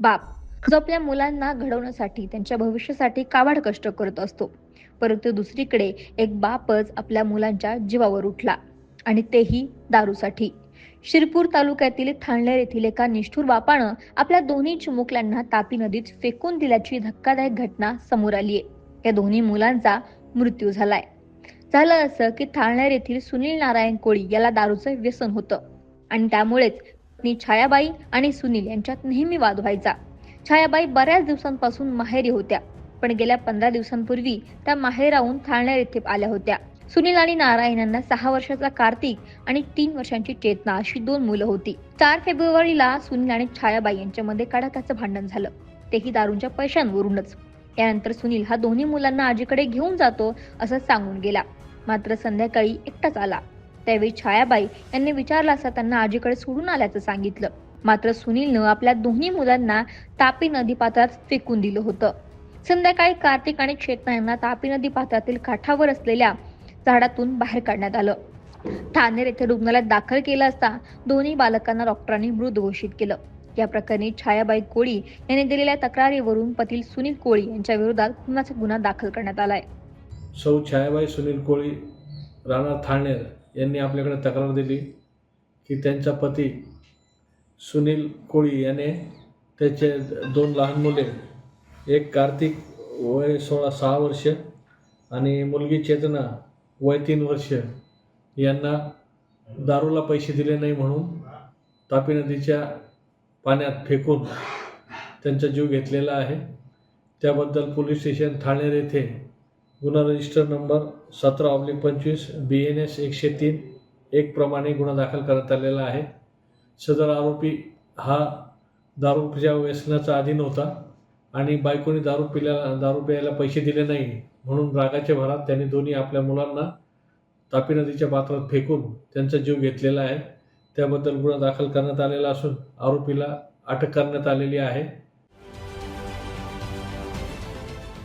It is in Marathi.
बाप जो आपल्या मुलांना घडवण्यासाठी त्यांच्या भविष्यासाठी काबाड कष्ट करत असतो. परंतु दुसरीकडे एक बापच आपल्या मुलांच्या जीवावर उठला आणि तेही दारूसाठी. शिरपूर तालुक्यातील ठाणलेर येथील एका निष्ठूर बापानं आपल्या दोन्ही चिमुकल्यांना तापी नदीत फेकून दिल्याची धक्कादायक घटना समोर आली आहे. या दोन्ही मुलांचा मृत्यू झालाय. झालं असं की ठाणलेर येथील सुनील नारायण कोळी याला दारूचं व्यसन होतं आणि त्यामुळेच छायाबाई आणि सुनील यांच्यात नेहमी वाद व्हायचा. छायाबाई बऱ्याच दिवसांपासून माहेरी होत्या पण गेल्या पंधरा दिवसांपूर्वी त्या माहेराहून थाळनेर येथे आल्या होत्या. सुनील आणि नारायण यांना सहा वर्षाचा कार्तिक आणि तीन वर्षांची चेतना अशी दोन मुलं होती. चार फेब्रुवारीला सुनील आणि छायाबाई यांच्यामध्ये कडाक्याचं भांडण झालं. तेही दारूंच्या पैशांवरूनच. यानंतर सुनील हा दोन्ही मुलांना आजीकडे घेऊन जातो असं सांगून गेला. मात्र संध्याकाळी एकटाच आला. त्यावेळी छायाबाई यांनी विचारलं असता त्यांना आजीकडे सोडून आल्याचं सांगितलं. मात्र सुनीलनं आपल्या दोन्ही मुलांना तापी नदी पात्रात फेकून दिलं होतं. संध्याकाळी कार्तिक आणि चेतना यांना तापी नदी पात्रातील काठावर असलेल्या झाडातून बाहेर काढण्यात आलं. ठाणेर येथे रुग्णालयात दाखल केलं असता दोन्ही बालकांना डॉक्टरांनी मृत घोषित केलं. या प्रकरणी छायाबाई कोळी यांनी दिलेल्या तक्रारीवरून पतील सुनील कोळी यांच्या विरोधात खुनाचा गुन्हा दाखल करण्यात आलाय. सौ छायाबाई सुनील कोळी राणा ठाणेर. यांनी आपल्याकडे तक्रार दिली की त्यांचा पती सुनील कोळी याने त्याचे दोन लहान मुले एक कार्तिक वय सोळा सहा वर्ष आणि मुलगी चेतना वय तीन वर्ष यांना दारूला पैसे दिले नाही म्हणून तापी नदीच्या पाण्यात फेकून त्यांचा जीव घेतलेला आहे. त्याबद्दल पोलीस स्टेशन ठाणेर येथे गुन्हा रजिस्टर नंबर सतरा ऑब्लिक पंचवीस बी एन एस एकशे तीन एक प्रमाणे गुन्हा दाखल करण्यात आलेला आहे. सदर आरोपी हा दारूच्या व्यसनाचा अधीन होता आणि बायकोने दारू पिल्याला दारू प्यायला पैसे दिले नाही म्हणून रागाच्या भरात त्यांनी दोन्ही आपल्या मुलांना तापी नदीच्या पात्रात फेकून त्यांचा जीव घेतलेला आहे. त्याबद्दल गुन्हा दाखल करण्यात आलेला असून आरोपीला अटक करण्यात आलेली आहे.